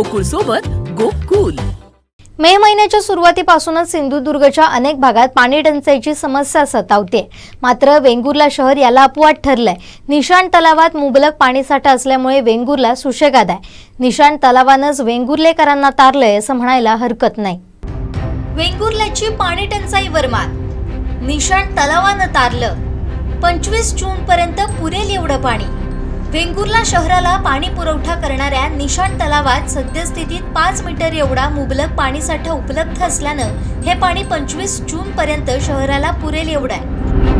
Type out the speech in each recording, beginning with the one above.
गोकुळ सोबत गोकुल. मे महिन्याच्या सुरुवातीपासूनच सिंधुदुर्गच्या अनेक भागात पाणी टंचाईची समस्या सतावते मात्र वेंगुर्ला शहर याला अपवाद ठरलंय. निशाण तलावात मुबलक पाणीसाठा असल्यामुळे वेंगुर्ला सुशेगाद आहे. निशाण तलावानंच वेंगुर्लेकरांना तारलंय असं म्हणायला हरकत नाही. वेंगुर्ल्याची पाणी टंचाईवर मात निशाण तलावानं तारलं. पंचवीस जून पर्यंत पुरेल एवढं पाणी. वेंगुर्ला शहराला पाणी पुरवठा करणाऱ्या निशाण तलावात सद्यस्थितीत पाच मीटर एवढा मुबलक पाणीसाठा उपलब्ध असल्यानं हे पाणी पंचवीस जून पर्यंत शहराला पुरेल एवढं आहे.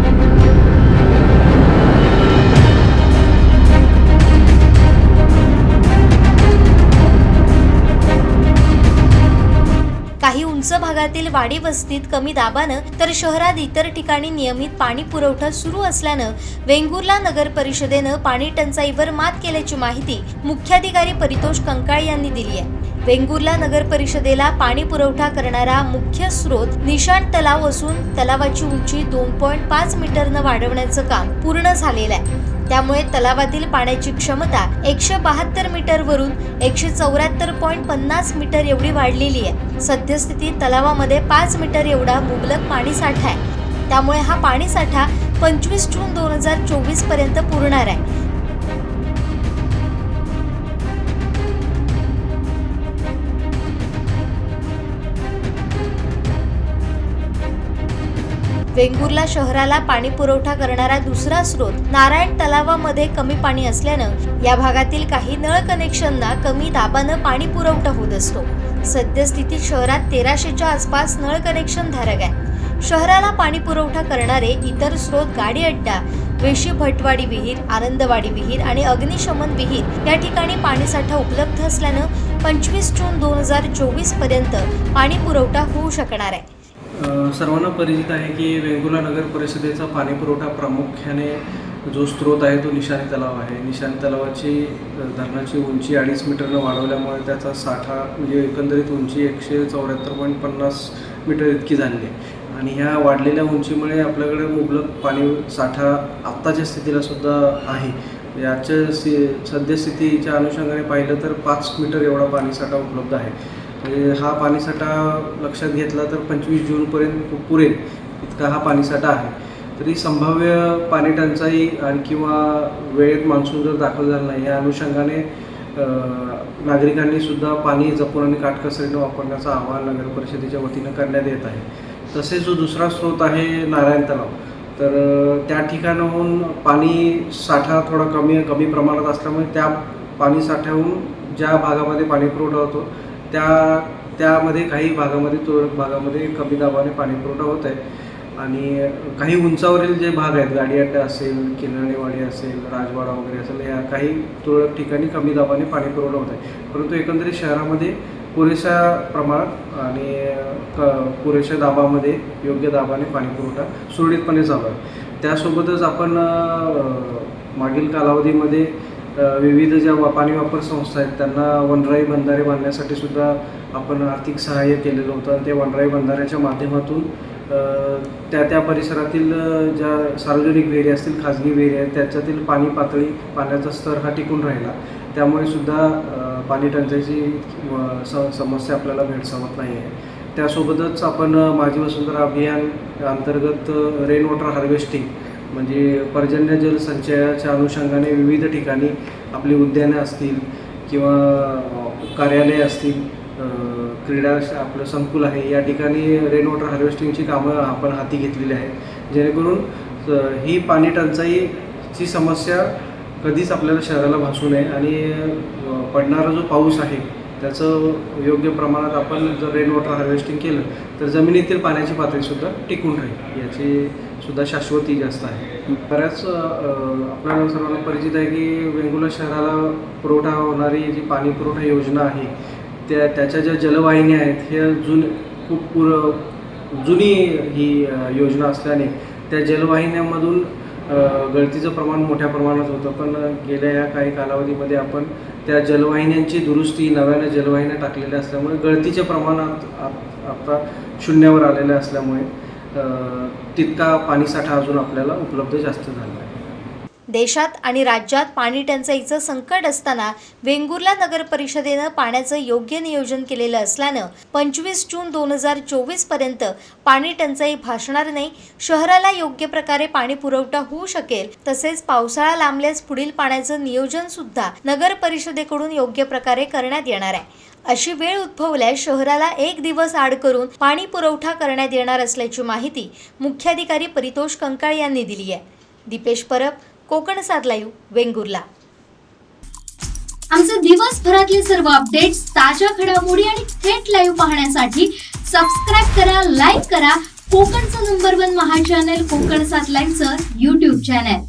काही उंच भागातील वाडी वस्तीत कमी दाबानं तर शहरात इतर ठिकाणी नियमित पाणी पुरवठा सुरू असल्यानं वेंगुर्ला नगर परिषदेनं पाणी टंचाईवर मात केल्याची माहिती मुख्याधिकारी परितोष कंकाळ यांनी दिली आहे. वेंगुर्ला नगर परिषदेला पाणी पुरवठा करणारा मुख्य स्रोत निशाण तलाव असून तलावाची उंची दोन पॉईंट पाच मीटरनं वाढवण्याचं काम पूर्ण झालेलं आहे. त्यामुळे तलावातील पाण्याची क्षमता एकशे बहात्तर मीटर वरून एकशे चौऱ्याहत्तर पॉईंट पन्नास मीटर एवढी वाढलेली आहे. सद्यस्थितीत तलावामध्ये पाच मीटर एवढा मुबलक पाणीसाठा आहे. त्यामुळे हा पाणीसाठा पंचवीस जून दोन हजार चोवीसपर्यंत पुरणार आहे. वेंगुर्ला शहराला पाणी पुरवठा करणारा दुसरा स्रोत नारायण तलावामध्ये कमी पाणी असल्यानं या भागातील काही नळ कनेक्शनना कमी दाबानं पाणी पुरवठा होत असतो. सद्यस्थितीत शहरात तेराशेच्या आसपास नळ कनेक्शन धारक आहे शहराला पाणी पुरवठा करणारे इतर स्रोत गाडी अड्डा वेशी भटवाडी विहीर आनंदवाडी विहीर आणि अग्निशमन विहीर या ठिकाणी पाणीसाठा उपलब्ध असल्यानं पंचवीस जून दोन हजार चोवीसपर्यंत पाणी पुरवठा होऊ शकणार आहे. सर्वांना परिचित आहे की वेंगुर्ला नगर परिषदेचा पाणी पुरवठा प्रामुख्याने जो स्रोत आहे तो निशाणी तलाव आहे. निशाणी तलावाची धरणाची उंची अडीच मीटरनं वाढवल्यामुळे त्याचा साठा म्हणजे एकंदरीत उंची एकशे चौऱ्याहत्तर पॉईंट पन्नास मीटर इतकी झालेली आहे. आणि ह्या वाढलेल्या उंचीमुळे आपल्याकडे मुबलक पाणी साठा आत्ताच्या स्थितीला सुद्धा आहे. याच्या सि सद्यस्थितीच्या अनुषंगाने पाहिलं तर पाच मीटर एवढा पाणीसाठा उपलब्ध आहे. म्हणजे हा पाणीसाठा लक्षात घेतला तर पंचवीस जूनपर्यंत पुरेल. इतका हा पाणीसाठा आहे. तरी संभाव्य पाणी टंचाई आणि किंवा वेळेत मान्सून जर दाखल झाला नाही या अनुषंगाने नागरिकांनी सुद्धा पाणी जपून आणि काटकसरीनं वापरण्याचं आवाहन नगर परिषदेच्या वतीनं करण्यात येत आहे. तसेच जो दुसरा स्रोत आहे नारायण तलाव तर त्या ठिकाणाहून पाणी साठा थोडा कमी कमी प्रमाणात असल्यामुळे त्या पाणी साठ्याहून ज्या भागामध्ये पाणी पुरवठा होतो त्या त्यामध्ये काही भागामध्ये तुरळक भागामध्ये कमी दाबाने पाणी पुरवठा होत आहे. आणि काही उंचावरील जे भाग आहेत गाडी अड्डा असेल किनारेवाडी असेल राजवाडा वगैरे असेल या काही तुरळक ठिकाणी कमी दाबाने पाणी पुरवठा होत आहे. परंतु एकंदरीत शहरामध्ये पुरेशा प्रमाणात आणि क पुरेशा दाबामध्ये योग्य दाबाने पाणी पुरवठा सुरळीतपणे चालू आहे. त्यासोबतच आपण मागील कालावधीमध्ये विविध ज्या वा- पाणी वापर संस्था आहेत त्यांना वनराई बंधारे बांधण्यासाठी सुद्धा आपण आर्थिक सहाय्य केलेलं होतं आणि ते वनराई बंधाऱ्याच्या माध्यमातून त्या त्या परिसरातील ज्या सार्वजनिक विहिरी असतील खाजगी विहिरी आहेत त्याच्यातील पाणी पातळी पाण्याचा स्तर हा टिकून राहिला. त्यामुळे सुद्धा पाणी टंचाईची समस्या आपल्याला भेडसावत नाही आहे. त्यासोबतच आपण माझी वसुंधरा अभियान अंतर्गत रेन वॉटर हार्वेस्टिंग म्हणजे पर्जन्य जल संचयाच्या अनुषंगाने विविध ठिकाणी आपली उद्याने असतील किंवा कार्यालय असतील क्रीडा श- आपलं संकुल आहे या ठिकाणी रेन वॉटर हार्वेस्टिंगची कामं आपण हाती घेतलेली आहेत. जेणेकरून ही पाणी टंचाईची समस्या कधीच आपल्याला शहराला भासू नये आणि पडणारा जो पाऊस आहे त्याचं योग्य प्रमाणात आपण जर रेन वॉटर हार्वेस्टिंग केलं तर जमिनीतील पाण्याची पातळीसुद्धा टिकून राहील याची सुद्धा शाश्वती जास्त आहे. बऱ्याच आपल्या आपल्याला सर्वांना परिचित आहे की वेंगुला शहराला पुरवठा होणारी जी पाणी पुरवठा योजना आहे त्या त्याच्या ज्या जलवाहिन्या आहेत ह्या जुन खूप पुर जुनी ही योजना असल्याने त्या जलवाहिन्यांमधून गळतीचं प्रमाण मोठ्या प्रमाणात होतं. पण गेल्या या काही कालावधीमध्ये आपण त्या जलवाहिन्यांची दुरुस्ती नव्याने जलवाहिन्या टाकलेल्या असल्यामुळे गळतीच्या प्रमाणात आता शून्यावर आलेल्या असल्यामुळे तितका पाणीसाठा अजून आपल्याला उपलब्ध जास्त झाला आहे. देशात आणि राज्यात पाणी टंचाईचं संकट असताना वेंगुर्ला नगर परिषदेनं पाण्याचं योग्य नियोजन केलेलं असल्यानं पंचवीस जून दोन हजार चोवीसपर्यंत पाणी टंचाई भासणार नाही शहराला योग्य प्रकारे पाणी पुरवठा होऊ शकेल तसेच पावसाळा लांबल्यास पुढील पाण्याचं नियोजन सुद्धा नगर परिषदेकडून योग्य प्रकारे करण्यात येणार आहे. अशी वेळ उद्भवल्यास शहराला एक दिवस आड करून पाणी पुरवठा करण्यात येणार असल्याची माहिती मुख्याधिकारी परितोष कंकाळ यांनी दिली आहे. दीपेश परब कोकण सात लाईव्ह वेंगुर्ला. आमचे दिवसभरातले सर्व अपडेट्स ताज्या घडामोडी आणि थेट लाईव्ह पाहण्यासाठी सबस्क्राईब करा लाईक करा. कोकणचं number one Maha channel Kokan सात लाईव्हचं युट्यूब चॅनल